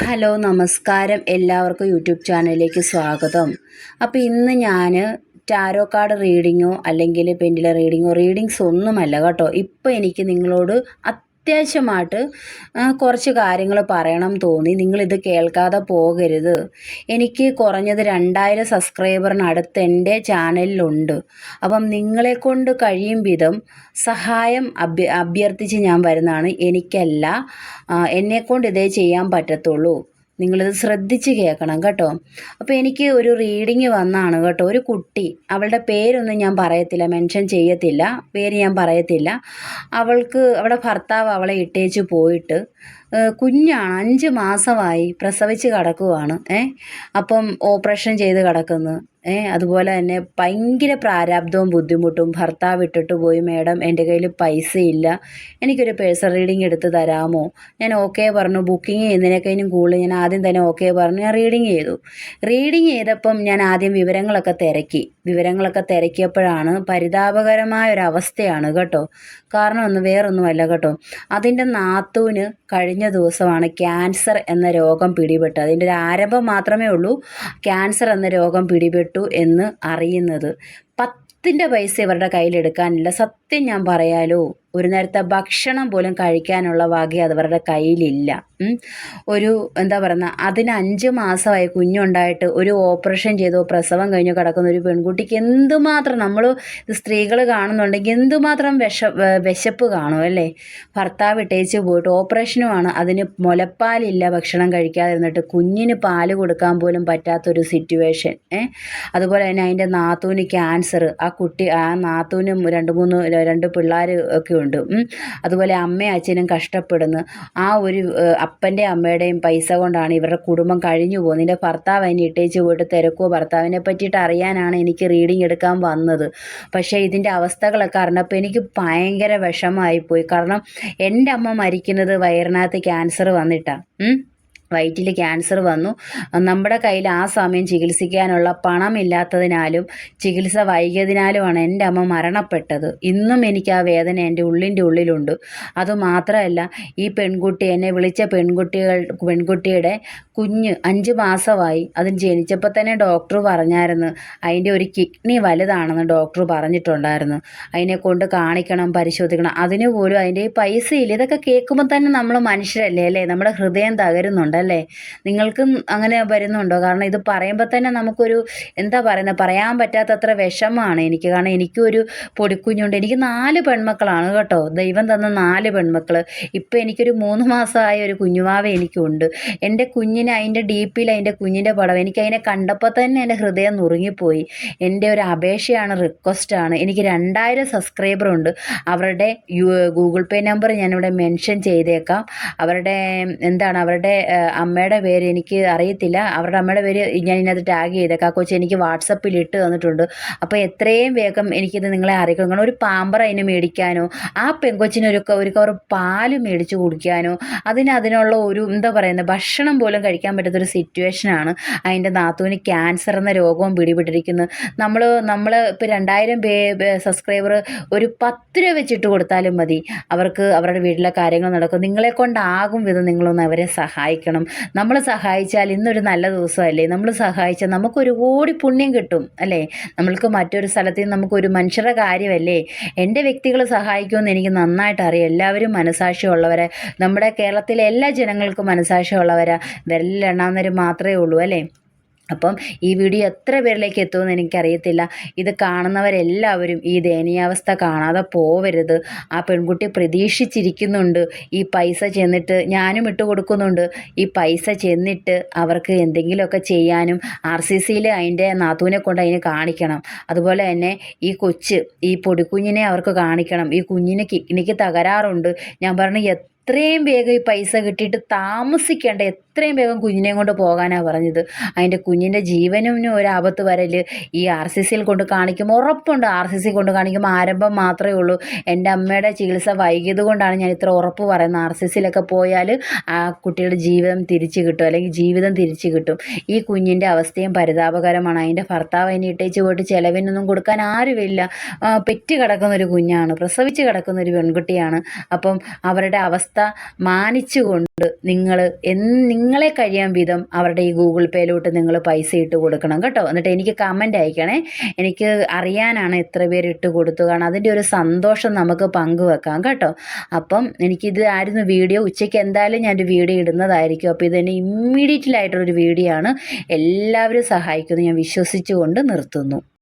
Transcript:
Hello നമസ്കാരം. എല്ലാവർക്കും YouTube ചാനലിലേക്ക് സ്വാഗതം. അപ്പോൾ ഇന്ന് ഞാൻ ടാരോ കാർഡ് റീഡിങ്ങോ അല്ലെങ്കിൽ പെൻഡിലെ റീഡിങ്ങോ റീഡിങ്സ് ഒന്നുമല്ല കേട്ടോ. ഇപ്പോൾ എനിക്ക് നിങ്ങളോട് അത്യാവശ്യമായിട്ട് കുറച്ച് കാര്യങ്ങൾ പറയണം തോന്നി. നിങ്ങളിത് കേൾക്കാതെ പോകരുത്. എനിക്ക് കുറഞ്ഞത് രണ്ടായിരം സബ്സ്ക്രൈബറിനടുത്ത് എന്റെ ചാനലിലുണ്ട്. അപ്പം നിങ്ങളെ കൊണ്ട് കഴിയും വിധം സഹായം അഭ്യ അഭ്യർത്ഥിച്ച് ഞാൻ വരുന്നതാണ്. എനിക്കല്ല എന്നെക്കൊണ്ട് ഇതേ ചെയ്യാൻ പറ്റത്തുള്ളൂ. നിങ്ങളിത് ശ്രദ്ധിച്ച് കേൾക്കണം കേട്ടോ. അപ്പോൾ എനിക്ക് ഒരു റീഡിങ് വന്നാണ് കേട്ടോ. ഒരു കുട്ടി അവളുടെ പേരൊന്നും ഞാൻ പറയത്തില്ല മെൻഷൻ ചെയ്യത്തില്ല പേര് ഞാൻ പറയത്തില്ല. അവൾക്ക് അവളുടെ ഭർത്താവ് അവളെ ഇട്ടേച്ച് പോയിട്ട് കുഞ്ഞാണ് അഞ്ച് മാസമായി പ്രസവിച്ച് കിടക്കുവാണ് ഏ അപ്പം ഓപ്പറേഷൻ ചെയ്ത് കിടക്കുന്നു. അതുപോലെ തന്നെ ഭയങ്കര പ്രാരാബ്ധവും ബുദ്ധിമുട്ടും ഭർത്താവ് ഇട്ടിട്ട് പോയി മേഡം എന്റെ കയ്യിൽ പൈസയില്ല. എനിക്കൊരു പേഴ്സൺ റീഡിങ് എടുത്ത് തരാമോ? ഞാൻ ഓക്കെ പറഞ്ഞു. ബുക്കിംഗ് ചെയ്യുന്നതിനേക്കഴിഞ്ഞും കൂടുതൽ ഞാൻ ആദ്യം തന്നെ ഓക്കെ പറഞ്ഞു. ഞാൻ റീഡിങ് ചെയ്തു. റീഡിങ് ചെയ്തപ്പം ഞാൻ ആദ്യം വിവരങ്ങളൊക്കെ തിരക്കി. വിവരങ്ങളൊക്കെ തിരക്കിയപ്പോഴാണ് പരിതാപകരമായ ഒരു അവസ്ഥയാണ് കേട്ടോ. കാരണം ഒന്ന് വേറൊന്നുമല്ല കേട്ടോ. അതിന്റെ നാത്തൂന് കഴിഞ്ഞ ദിവസമാണ് ക്യാൻസർ എന്ന രോഗം പിടിപെട്ടത്. അതിന്റെ ഒരു ആരംഭം മാത്രമേ ഉള്ളൂ. ക്യാൻസർ എന്ന രോഗം പിടിപെട്ടു. എന്ന് അറിയുന്നത്. പത്തിന്റെ പൈസ ഇവരുടെ കയ്യിലെടുക്കാനില്ല. സത്യം ഞാൻ പറയാലോ? ഒരു നേരത്തെ ഭക്ഷണം പോലും കഴിക്കാനുള്ള വക അതവരുടെ കയ്യിലില്ല. ഒരു എന്താ പറയുന്ന അതിന് അഞ്ച് മാസമായി കുഞ്ഞുണ്ടായിട്ട് ഒരു ഓപ്പറേഷൻ ചെയ്തു പ്രസവം കഴിഞ്ഞോ കിടക്കുന്ന ഒരു പെൺകുട്ടിക്ക് എന്തുമാത്രം നമ്മൾ സ്ത്രീകൾ കാണുന്നുണ്ടെങ്കിൽ എന്തുമാത്രം വിഷ വിശപ്പ് കാണും അല്ലേ? ഭർത്താവ് ഇട്ടേച്ച് പോയിട്ട് ഓപ്പറേഷനുമാണ് അതിന് മുലപ്പാലില്ല ഭക്ഷണം കഴിക്കാതിരുന്നിട്ട് കുഞ്ഞിന് പാൽ കൊടുക്കാൻ പോലും പറ്റാത്തൊരു സിറ്റുവേഷൻ. ഏ? അതുപോലെ തന്നെ അതിന്റെ നാത്തൂന് ക്യാൻസർ ആ കുട്ടി ആ നാത്തൂനും രണ്ട് മൂന്ന് രണ്ട് പിള്ളേർ ഒക്കെ ഉണ്ട്. അതുപോലെ അമ്മയും അച്ഛനും കഷ്ടപ്പെടുന്നു. ആ ഒരു അപ്പന്റെ അമ്മയുടെയും പൈസ കൊണ്ടാണ് ഇവരുടെ കുടുംബം കഴിഞ്ഞു പോകുന്നത്. നിന്റെ ഭർത്താവ് അതിനെ ഇട്ടേച്ച് പോയിട്ട് തിരക്കുവോ? ഭർത്താവിനെ പറ്റിയിട്ട് അറിയാനാണ് എനിക്ക് റീഡിങ് എടുക്കാൻ വന്നത്. പക്ഷേ ഇതിന്റെ അവസ്ഥകളൊക്കെ അറിഞ്ഞപ്പോൾ എനിക്ക് ഭയങ്കര വിഷമമായിപ്പോയി. കാരണം എന്റെ അമ്മ മരിക്കുന്നത് വയറിനകത്ത് ക്യാൻസർ വന്നിട്ടാണ്. വയറ്റിൽ ക്യാൻസർ വന്നു. നമ്മുടെ കയ്യിൽ ആ സമയം ചികിത്സിക്കാനുള്ള പണമില്ലാത്തതിനാലും ചികിത്സ വൈകിയതിനാലുമാണ് എന്റെ അമ്മ മരണപ്പെട്ടത്. ഇന്നും എനിക്ക് ആ വേദന എന്റെ ഉള്ളിന്റെ ഉള്ളിലുണ്ട്. അതുമാത്രമല്ല ഈ പെൺകുട്ടി എന്നെ വിളിച്ച പെൺകുട്ടികൾ പെൺകുട്ടിയുടെ കുഞ്ഞ് അഞ്ച് മാസമായി. അത് ജനിച്ചപ്പോൾ തന്നെ ഡോക്ടർ പറഞ്ഞായിരുന്നു അതിന്റെ ഒരു കിഡ്നി വലുതാണെന്ന് ഡോക്ടർ പറഞ്ഞിട്ടുണ്ടായിരുന്നു. അതിനെ കൊണ്ട് കാണിക്കണം പരിശോധിക്കണം. അതിന് പോലും അതിന്റെ ഈ പൈസ ഇതൊക്കെ കേൾക്കുമ്പോൾ തന്നെ നമ്മൾ മനുഷ്യരല്ലേ അല്ലേ? നമ്മുടെ ഹൃദയം തകരുന്നുണ്ടല്ലേ നിങ്ങൾക്കും അങ്ങനെ വരുന്നുണ്ടോ? കാരണം ഇത് പറയുമ്പോൾ തന്നെ നമുക്കൊരു എന്താ പറയുന്നത് പറയാൻ പറ്റാത്തത്ര വിഷമമാണ് എനിക്ക്. കാരണം എനിക്കും ഒരു പൊടിക്കുഞ്ഞുണ്ട്. എനിക്ക് നാല് പെൺമക്കളാണ് കേട്ടോ. ദൈവം തന്ന നാല് പെൺമക്കൾ ഇപ്പം എനിക്കൊരു മൂന്ന് മാസമായ ഒരു കുഞ്ഞുമാവ എനിക്കുണ്ട്. എന്റെ കുഞ്ഞിന് അതിന്റെ ഡി പിയിൽ അതിന്റെ കുഞ്ഞിന്റെ പടം എനിക്ക് അതിനെ കണ്ടപ്പോൾ തന്നെ എന്റെ ഹൃദയം നുറുങ്ങിപ്പോയി. എന്റെ ഒരു അപേക്ഷയാണ് റിക്വസ്റ്റാണ്. എനിക്ക് രണ്ടായിരം സബ്സ്ക്രൈബറുണ്ട്. അവരുടെ ഗൂഗിൾ പേ നമ്പർ ഞാനിവിടെ മെൻഷൻ ചെയ്തേക്കാം. അവരുടെ എന്താണ്? അവരുടെ അമ്മയുടെ പേര് എനിക്ക് അറിയത്തില്ല. അവരുടെ അമ്മയുടെ പേര് ഞാൻ ഇതിനകത്ത് ടാഗ് ചെയ്തേക്കാം. കൊച്ചു എനിക്ക് വാട്സപ്പിൽ ഇട്ട് തന്നിട്ടുണ്ട്. അപ്പോൾ എത്രയും വേഗം എനിക്കിത് നിങ്ങളെ അറിയിക്കണം. കാരണം ഒരു പാമ്പർ അതിന് മേടിക്കാനോ ആ പെങ്കൊച്ചിനൊരു ഒരു കവർ പാൽ മേടിച്ച് കുടിക്കാനോ അതിന് അതിനുള്ള ഒരു എന്താ പറയുന്നത് ഭക്ഷണം പോലും കഴിക്കാൻ പറ്റാത്തൊരു സിറ്റുവേഷനാണ് അതിന്റെ നാത്തൂന് ക്യാൻസർ എന്ന രോഗവും പിടിപെട്ടിരിക്കുന്നത്. നമ്മൾ നമ്മൾ ഇപ്പോൾ രണ്ടായിരം പേ സബ്സ്ക്രൈബർ ഒരു പത്ത് രൂപ വെച്ചിട്ട് കൊടുത്താലും മതി. അവർക്ക് അവരുടെ വീട്ടിലെ കാര്യങ്ങൾ നടക്കും. നിങ്ങളെ കൊണ്ടാകും വിധം നിങ്ങളൊന്ന് അവരെ സഹായിക്കണം. നമ്മൾ സഹായിച്ചാൽ ഇന്നൊരു നല്ല ദിവസമല്ലേ? നമ്മൾ സഹായിച്ചാൽ നമുക്കൊരു കോടി പുണ്യം കിട്ടും അല്ലേ? നമ്മൾക്ക് മറ്റൊരു സ്ഥലത്ത് നമുക്കൊരു മനുഷ്യരുടെ കാര്യമല്ലേ? എന്റെ വ്യക്തികൾ സഹായിക്കുമെന്ന് എനിക്ക് നന്നായിട്ട് അറിയാം. എല്ലാവരും മനസാക്ഷിയുള്ളവരെ. നമ്മുടെ കേരളത്തിലെ എല്ലാ ജനങ്ങൾക്കും മനസാക്ഷിയുള്ളവരാ. വിരലിലെണ്ണാവുന്നവർ മാത്രമേ ഉള്ളൂ അല്ലേ? അപ്പം ഈ വീഡിയോ എത്ര പേരിലേക്ക് എത്തുമെന്ന് എനിക്കറിയത്തില്ല. ഇത് കാണുന്നവരെല്ലാവരും ഈ ദയനീയാവസ്ഥ കാണാതെ പോവരുത്. ആ പെൺകുട്ടി പ്രതീക്ഷിച്ചിരിക്കുന്നുണ്ട്. ഈ പൈസ ചെന്നിട്ട് ഞാനും ഇട്ട് കൊടുക്കുന്നുണ്ട്. ഈ പൈസ ചെന്നിട്ട് അവർക്ക് എന്തെങ്കിലുമൊക്കെ ചെയ്യാനും ആർ സി സിയിൽ അതിന്റെ നാത്തൂനെ കൊണ്ട് അതിന് കാണിക്കണം. അതുപോലെ തന്നെ ഈ കൊച്ച് ഈ പൊടിക്കുഞ്ഞിനെ അവർക്ക് കാണിക്കണം. ഈ കുഞ്ഞിന് കിഡ്നിക്ക് തകരാറുണ്ട്. ഞാൻ പറഞ്ഞു എത്രയും വേഗം ഈ പൈസ കിട്ടിയിട്ട് താമസിക്കേണ്ട. എത്രയും വേഗം കുഞ്ഞിനെയും കൊണ്ട് പോകാനാണ് പറഞ്ഞത്. അതിന്റെ കുഞ്ഞിന്റെ ജീവനും ഒരു ആപത്ത് വരൽ ഈ ആർ സി സിയിൽ കൊണ്ട് കാണിക്കുമ്പോൾ ഉറപ്പുണ്ട് ആർ സി സി കൊണ്ട് കാണിക്കുമ്പോൾ ആരംഭം മാത്രമേ ഉള്ളൂ. എന്റെ അമ്മയുടെ ചികിത്സ വൈകിയത് കൊണ്ടാണ് ഞാൻ ഇത്ര ഉറപ്പ് പറയുന്നത്. ആർ സി സിയിലൊക്കെ പോയാൽ ആ കുട്ടിയുടെ ജീവിതം തിരിച്ചു കിട്ടും അല്ലെങ്കിൽ ജീവിതം തിരിച്ചു കിട്ടും. ഈ കുഞ്ഞിന്റെ അവസ്ഥയും പരിതാപകരമാണ്. അതിന്റെ ഭർത്താവ് അതിനെ ഇട്ടേച്ച് പോയിട്ട് ചിലവിനൊന്നും കൊടുക്കാൻ ആരുമില്ല. പെറ്റ് കിടക്കുന്ന ഒരു കുഞ്ഞാണ് പ്രസവിച്ച് കിടക്കുന്ന ഒരു പെൺകുട്ടിയാണ്. അപ്പം അവരുടെ അവസ്ഥ മാനിച്ചുകൊണ്ട് നിങ്ങൾ നിങ്ങളെ കഴിയാൻ വിധം അവരുടെ ഈ ഗൂഗിൾ പേയിലോട്ട് നിങ്ങൾ പൈസ ഇട്ട് കൊടുക്കണം കേട്ടോ. എന്നിട്ട് എനിക്ക് കമന്റ് അയക്കണേ. എനിക്ക് അറിയാനാണ് എത്ര പേര് ഇട്ട് കൊടുത്തു. കാരണം അതിന്റെ ഒരു സന്തോഷം നമുക്ക് പങ്കുവെക്കാം കേട്ടോ. അപ്പം എനിക്കിത് ആയിരുന്നു വീഡിയോ. ഉച്ചയ്ക്ക് എന്തായാലും ഞാൻ ഒരു വീഡിയോ ഇടുന്നതായിരിക്കും. അപ്പോൾ ഇതെന്നെ ഇമ്മീഡിയറ്റ്ലായിട്ടൊരു വീഡിയോ ആണ്. എല്ലാവരും സഹായിക്കുന്നു ഞാൻ വിശ്വസിച്ചുകൊണ്ട് നിർത്തുന്നു.